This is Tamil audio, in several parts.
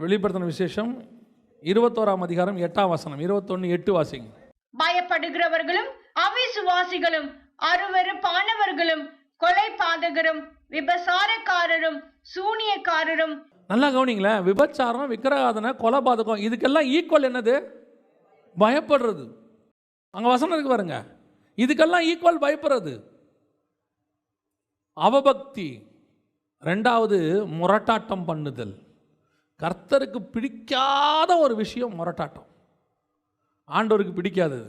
வெளிப்படுத்தின விசேஷம் இருபத்தோராம் அதிகாரம் எட்டாம் வசனம். இருபத்தொன்று எட்டு வாசிங்க. பயப்படுகிறவர்களும் அவிசுவாசிகளும் அருவருப்பானவர்களும் கொலை பாதகரும் விபசாரக்காரரும் சூனியக்காரரும். நல்லா கவனிங்களேன். விபச்சாரம் விக்கிரகாதனை கொலைபாதகம் இதுக்கெல்லாம் ஈக்குவல் என்னது? பயப்படுறது. அங்கே வசனம் இருக்கு பாருங்க. இதுக்கெல்லாம் ஈக்குவல் பயப்படுறது. அவபக்தி. ரெண்டாவது முரட்டாட்டம் பண்ணுதல். கர்த்தருக்கு பிடிக்காத ஒரு விஷயம் முரட்டாட்டம். ஆண்டவருக்கு பிடிக்காதது.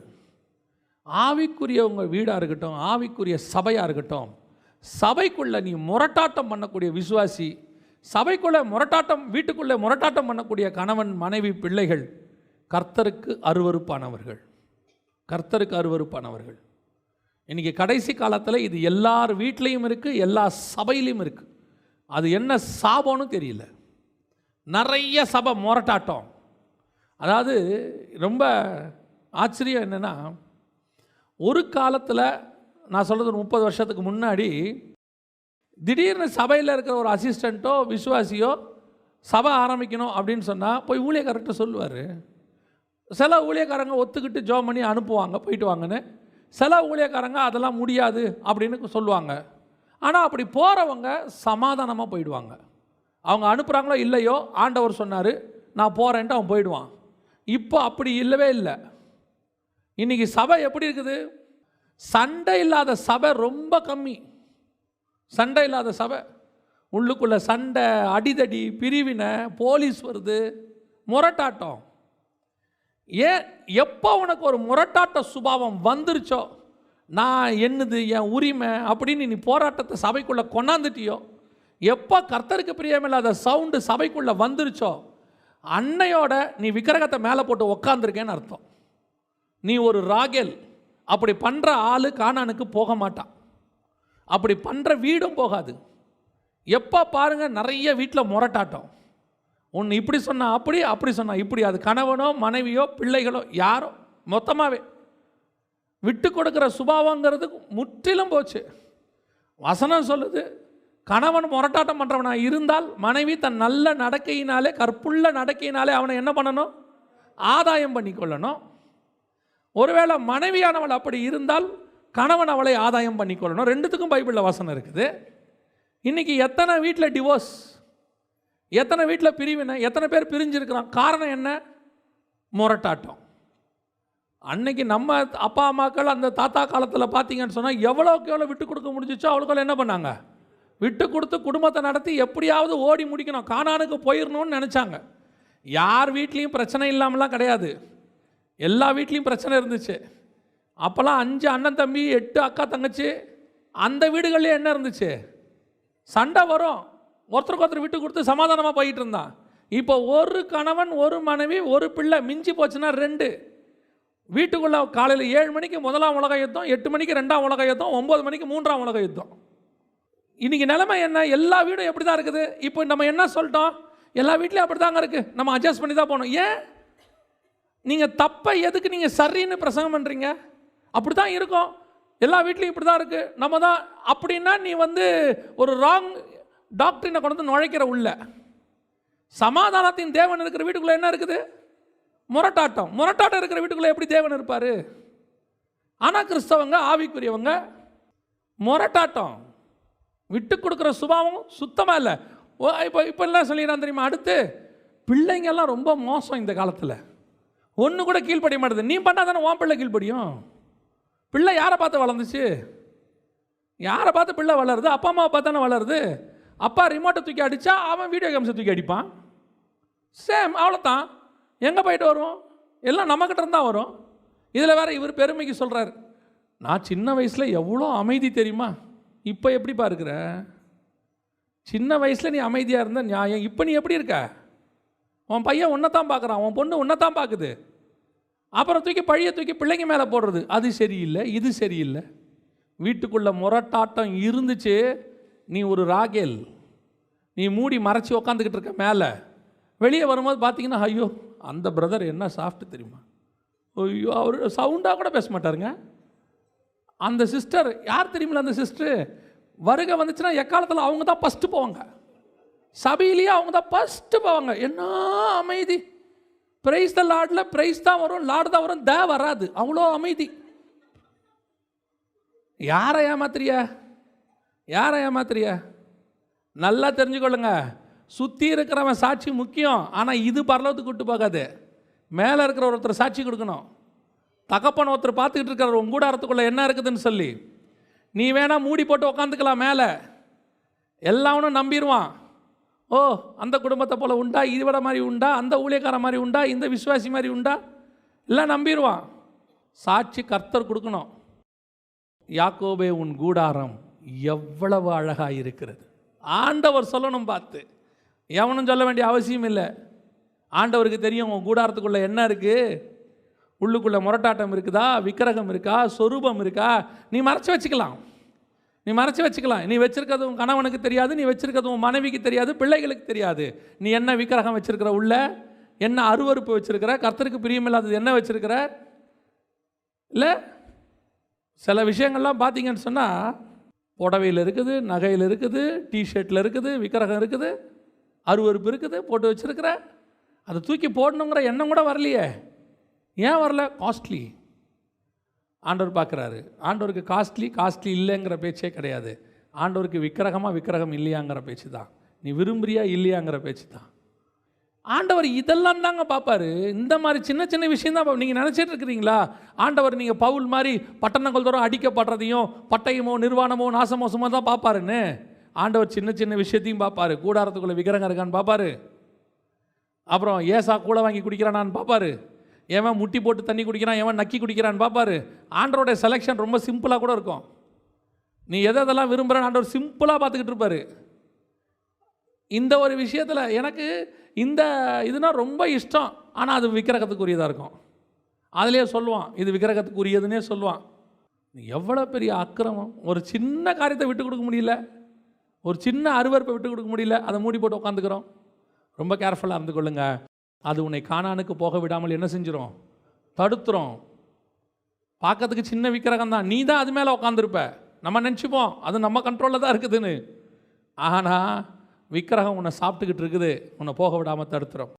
ஆவிக்குரிய உங்கள் வீடாக இருக்கட்டும் ஆவிக்குரிய சபையாக இருக்கட்டும் சபைக்குள்ளே நீ முரட்டாட்டம் பண்ணக்கூடிய விசுவாசி சபைக்குள்ளே முரட்டாட்டம் வீட்டுக்குள்ளே முரட்டாட்டம் பண்ணக்கூடிய கணவன் மனைவி பிள்ளைகள் கர்த்தருக்கு அருவருப்பானவர்கள். கர்த்தருக்கு அருவருப்பானவர்கள். இன்றைக்கி கடைசி காலத்தில் இது எல்லார் வீட்லேயும் இருக்குது எல்லா சபையிலையும் இருக்குது அது என்ன சாபம்னு தெரியல. நிறைய சபை முரட்டாட்டம். அதாவது ரொம்ப ஆச்சரியம் என்னென்னா ஒரு காலத்தில் நான் சொல்கிறது முப்பது வருஷத்துக்கு முன்னாடி திடீர்னு சபையில் இருக்கிற ஒரு அசிஸ்டண்ட்டோ விசுவாசியோ சபை ஆரம்பிக்கணும் அப்படின்னு சொன்னால் போய் ஊழியக்காரர்கிட்ட சொல்லுவார். சில ஊழியக்காரங்க ஒத்துக்கிட்டு ஜோ பண்ணி அனுப்புவாங்க போயிட்டு வாங்கன்னு. சில ஊழியக்காரங்க அதெல்லாம் முடியாது அப்படின்னு சொல்லுவாங்க. ஆனால் அப்படி போகிறவங்க சமாதானமாக போயிடுவாங்க. அவங்க அனுப்புகிறாங்களோ இல்லையோ ஆண்டவர் சொன்னார் நான் போகிறேன்ட்டு அவன் போயிடுவான். இப்போ அப்படி இல்லவே இல்லை. இன்றைக்கி சபை எப்படி இருக்குது? சண்டை இல்லாத சபை ரொம்ப கம்மி. சண்டை இல்லாத சபை. உள்ளுக்குள்ளே சண்டை அடிதடி பிரிவினை போலீஸ் வருது முரட்டாட்டம். ஏன் எப்போ உனக்கு ஒரு முரட்டாட்ட சுபாவம் வந்துருச்சோ நான் என்னது என் உரிமை அப்படின்னு நீ போராட்டத்தை சபைக்குள்ளே கொண்டாந்துட்டியோ எப்போ கர்த்தருக்கு பிரியமில்லாத சவுண்டு சபைக்குள்ளே வந்துருச்சோ அன்னையோட நீ விக்கிரகத்தை மேலே போட்டு உக்காந்துருக்கேன்னு அர்த்தம். நீ ஒரு ராகேல் அப்படி பண்ணுற ஆள் காணானுக்கு போக மாட்டான். அப்படி பண்ணுற வீடும் போகாது. எப்போ பாருங்கள் நிறைய வீட்டில் முரட்டாட்டம். ஒன்று இப்படி சொன்னால் அப்படி அப்படி சொன்னா இப்படி. அது கணவனோ மனைவியோ பிள்ளைகளோ யாரோ மொத்தமாகவே விட்டு கொடுக்குற சுபாவங்கிறது முற்றிலும் போச்சு. வசனம் சொல்லுது கணவன் முரட்டாட்டம் பண்ணுறவனாக இருந்தால் மனைவி தன் நல்ல நடக்கையினாலே கற்புள்ள நடக்கையினாலே அவனை என்ன பண்ணணும்? ஆதாயம் பண்ணிக்கொள்ளணும். ஒருவேளை மனைவியானவள் அப்படி இருந்தால் கணவன் அவளை ஆதாயம் பண்ணிக்கொள்ளணும். ரெண்டுத்துக்கும் பைபிளில் வசனம் இருக்குது. இன்றைக்கி எத்தனை வீட்டில் டிவோர்ஸ் எத்தனை வீட்டில் பிரிவினை? எத்தனை பேர் பிரிஞ்சிருக்கிறான்? காரணம் என்ன? முரட்டாட்டம். அன்னைக்கு நம்ம அப்பா அம்மாக்கள் அந்த தாத்தா காலத்தில் பார்த்தீங்கன்னு சொன்னால் எவ்வளோக்கு எவ்வளோ விட்டு கொடுக்க முடிஞ்சிச்சோ அவளுக்குள்ள என்ன பண்ணாங்க? விட்டு கொடுத்து குடும்பத்தை நடத்தி எப்படியாவது ஓடி முடிக்கணும். காணானுக்கு போயிடணும்னு நினச்சாங்க. யார் வீட்லேயும் பிரச்சனை இல்லாமலாம் கிடையாது. எல்லா வீட்லேயும் பிரச்சனை இருந்துச்சு. அப்போல்லாம் அஞ்சு அண்ணன் தம்பி எட்டு அக்கா தங்கச்சி அந்த வீடுகள்லேயே என்ன இருந்துச்சு? சண்டை வரும். ஒருத்தருக்கு ஒருத்தர் விட்டு கொடுத்து சமாதானமாக போயிட்டு இருந்தான். இப்போ ஒரு கணவன் ஒரு மனைவி ஒரு பிள்ளை மிஞ்சி போச்சுன்னா ரெண்டு. வீட்டுக்குள்ளே காலையில் ஏழு மணிக்கு முதலாம் உலக யுத்தம் எட்டு மணிக்கு ரெண்டாம் உலக யுத்தம் ஒம்பது மணிக்கு மூன்றாம் உலக யுத்தம். இன்றைக்கி நிலைமை என்ன? எல்லா வீடும் எப்படி தான் இருக்குது? இப்போ நம்ம என்ன சொல்லிட்டோம்? எல்லா வீட்லேயும் அப்படி தாங்க இருக்குது நம்ம அட்ஜஸ்ட் பண்ணி தான் போகணும். ஏன்? நீங்கள் தப்பை எதுக்கு நீங்கள் சரின்னு பிரசங்கம் பண்ணுறீங்க அப்படி தான் இருக்கும். எல்லா வீட்லேயும் இப்படி தான் இருக்குது நம்ம தான் அப்படின்னா நீ வந்து ஒரு ராங் டாக்டரினை கொண்டு வந்து நுழைக்கிற உள்ள. சமாதானத்தின் தேவன் இருக்கிற வீட்டுக்குள்ளே என்ன இருக்குது? முரட்டாட்டம். முரட்டாட்டம் இருக்கிற வீட்டுக்குள்ளே எப்படி தேவன் இருப்பார்? ஆனால் கிறிஸ்தவங்க ஆவிக்குரியவங்க முரட்டாட்டம். விட்டு கொடுக்குற சுபாவம் சுத்தமாக இல்லை. ஓ இப்போ இப்போ எல்லாம் சொல்லிடுறான் தெரியுமா? அடுத்து பிள்ளைங்கெல்லாம் ரொம்ப மோசம் இந்த காலத்தில். ஒன்று கூட கீழ்ப்படிய மாட்டேது நீ பண்ணால் தானே உன் பிள்ளை கீழ்ப்படியும்? பிள்ளை யாரை பார்த்து வளர்ந்துச்சு? யாரை பார்த்து பிள்ளை வளருது? அப்பா அம்மாவை பார்த்து தானே வளருது? அப்பா ரிமோட்டை தூக்கி அடித்தா அவன் வீடியோ கேம்ஸை தூக்கி அடிப்பான். சேம் அவ்வளோதான் எங்கே போயிட்டு வருவோம்? எல்லாம் நம்மக்கிட்ட இருந்தால் வரும். இதில் வேறு இவர் பெருமைக்கு சொல்கிறார் நான் சின்ன வயசில் எவ்வளோ அமைதி தெரியுமா? இப்போ எப்படிப்பா இருக்கிற சின்ன வயசில் நீ அமைதியாக இருந்த நியாயம். இப்போ நீ எப்படி இருக்க? உன் பையன் உன்னை தான் பார்க்குறான். உன் பொண்ணு உன்னை தான் பார்க்குது. அப்புறம் தூக்கி பழைய தூக்கி பிள்ளைங்க மேலே போடுறது. அது சரியில்லை இது சரியில்லை. வீட்டுக்குள்ளே முரட்டாட்டம் இருந்துச்சு. நீ ஒரு ராகேல். நீ மூடி மறைச்சி உக்காந்துக்கிட்டு இருக்க மேலே. வெளியே வரும்போது பார்த்தீங்கன்னா ஐயோ அந்த பிரதர் என்ன சாஃப்ட் தெரியுமா? ஐயோ அவர் சவுண்டாக கூட பேச மாட்டாருங்க. அந்த சிஸ்டர் யார் தெரியுமில்ல அந்த சிஸ்டர் வருகை வந்துச்சுன்னா எக்காலத்தில் அவங்க தான் ஃபஸ்ட்டு போவாங்க. சபையிலேயே அவங்க தான் ஃபஸ்ட்டு போவாங்க. என்ன அமைதி. பிரைஸ் த லார்டில் பிரைஸ் தான் வரும் லார்டு தான் வரும் த வராது. அவ்வளோ அமைதி. யாரை ஏமாத்துறிய? யாரை ஏமாத்துறிய? நல்லா தெரிஞ்சுக்கொள்ளுங்க. சுற்றி இருக்கிறவன் சாட்சி முக்கியம் ஆனால் இது பரலவத்துக்கு கூட்டு போகாது. மேலே இருக்கிற ஒருத்தர் சாட்சி கொடுக்கணும். தகப்பன் ஒருத்தர் பார்த்துக்கிட்டு இருக்கிறார் உன் கூடாரத்துக்குள்ளே என்ன இருக்குதுன்னு சொல்லி. நீ வேணால் மூடி போட்டு உக்காந்துக்கலாம் மேலே. எல்லாவனும் நம்பிடுவான் ஓ அந்த குடும்பத்தை போல் உண்டா? இவட மாதிரி உண்டா? அந்த ஊழியக்கார மாதிரி உண்டா? இந்த விசுவாசி மாதிரி உண்டா? எல்லாம் நம்பிடுவான் சாட்சி கர்த்தர் கொடுக்கணும். யாக்கோபே உன் கூடாரம் எவ்வளவு அழகாக இருக்கிறது. ஆண்டவர் சொல்லணும் பார்த்து. எவனும் சொல்ல வேண்டிய அவசியம் இல்லை. ஆண்டவருக்கு தெரியும் உன் கூடாரத்துக்குள்ளே என்ன இருக்குது உள்ளுக்குள்ளே முரட்டாட்டம் இருக்குதா? விக்கிரகம் இருக்கா? சொரூபம் இருக்கா? நீ மறைச்சி வச்சுக்கலாம். நீ மறைச்சு வச்சுக்கலாம். நீ வச்சிருக்கிறது உன் கணவனுக்கு தெரியாது நீ வச்சிருக்கிறது உன் மனைவிக்கு தெரியாது பிள்ளைகளுக்கு தெரியாது. நீ என்ன விக்கிரகம் வச்சிருக்கிற உள்ள? என்ன அருவருப்பு வச்சிருக்கிற? கர்த்தருக்கு பிரியமில்லாதது என்ன வச்சிருக்கிற? இல்லை? சில விஷயங்கள்லாம் பார்த்தீங்கன்னு சொன்னால் புடவையில் இருக்குது நகையில் இருக்குது டிஷர்ட்டில் இருக்குது விக்கிரகம் இருக்குது அருவருப்பு இருக்குது போட்டு வச்சுருக்கிற. அதை தூக்கி போடணுங்கிற எண்ணம் கூட வரலையே. ஏன் வரல? காஸ்ட்லி ஆண்டவர் பார்க்குறாரு. ஆண்டவருக்கு காஸ்ட்லி காஸ்ட்லி இல்லைங்கிற பேச்சே கிடையாது. ஆண்டவருக்கு விக்கிரகமாக விக்கிரகம் இல்லையாங்கிற பேச்சு தான். நீ விரும்புறியா இல்லையாங்கிற பேச்சு தான். ஆண்டவர் இதெல்லாம் தாங்க பார்ப்பாரு. இந்த மாதிரி சின்ன சின்ன விஷயம் தான் நீங்கள் நினச்சிட்டு இருக்கிறீங்களா? ஆண்டவர் நீங்கள் பவுல் மாதிரி பட்டணங்கள் தோறும் அடிக்கப்படுறதையும் பட்டயமோ நிர்வாணமோ நாசமோசமோ தான் பார்ப்பாருன்னு. ஆண்டவர் சின்ன சின்ன விஷயத்தையும் பார்ப்பாரு. கூடாரத்துக்குள்ளே விக்கிரகம் இருக்கான்னு பார்ப்பாரு. அப்புறம் ஏசா கூட வாங்கி குடிக்கிறானான்னு பார்ப்பாரு. எவன் முட்டி போட்டு தண்ணி குடிக்கிறான் எவன் நக்கி குடிக்கிறான்னு பார்ப்பாரு ஆண்டரோட செலெக்ஷன் ரொம்ப சிம்பிளாக கூட இருக்கும். நீ எதை எதெல்லாம் விரும்புகிறேன்னு ஆண்டவர் சிம்பிளாக பார்த்துக்கிட்டு இருப்பாரு. இந்த ஒரு விஷயத்தில் எனக்கு இந்த இதுனா ரொம்ப இஷ்டம். ஆனால் அது விக்கிரகத்துக்குரியதாக இருக்கும். அதுலேயே சொல்லுவான் இது விக்கிரகத்துக்குரியதுன்னே சொல்லுவான். எவ்வளோ பெரிய அக்கிரமம். ஒரு சின்ன காரியத்தை விட்டு கொடுக்க முடியல. ஒரு சின்ன அருவருப்பை விட்டு கொடுக்க முடியல. அதை மூடி போட்டு உட்காந்துக்கிறோம். ரொம்ப கேர்ஃபுல்லாக இருந்து கொள்ளுங்கள் அது உன்னை காணானுக்கு போக விடாமல் என்ன செஞ்சிடும் தடுத்துரும். பார்க்கறதுக்கு சின்ன விக்கிரகம் தான் நீ தான் அது மேலே உட்காந்துருப்ப நம்ம நினச்சிப்போம். அது நம்ம கண்ட்ரோலில் தான் இருக்குதுன்னு. ஆனால் விக்கிரகம் உன்னை சாப்பிட்டுக்கிட்டு இருக்குது. உன்னை போக விடாமல் தடுத்துரும்.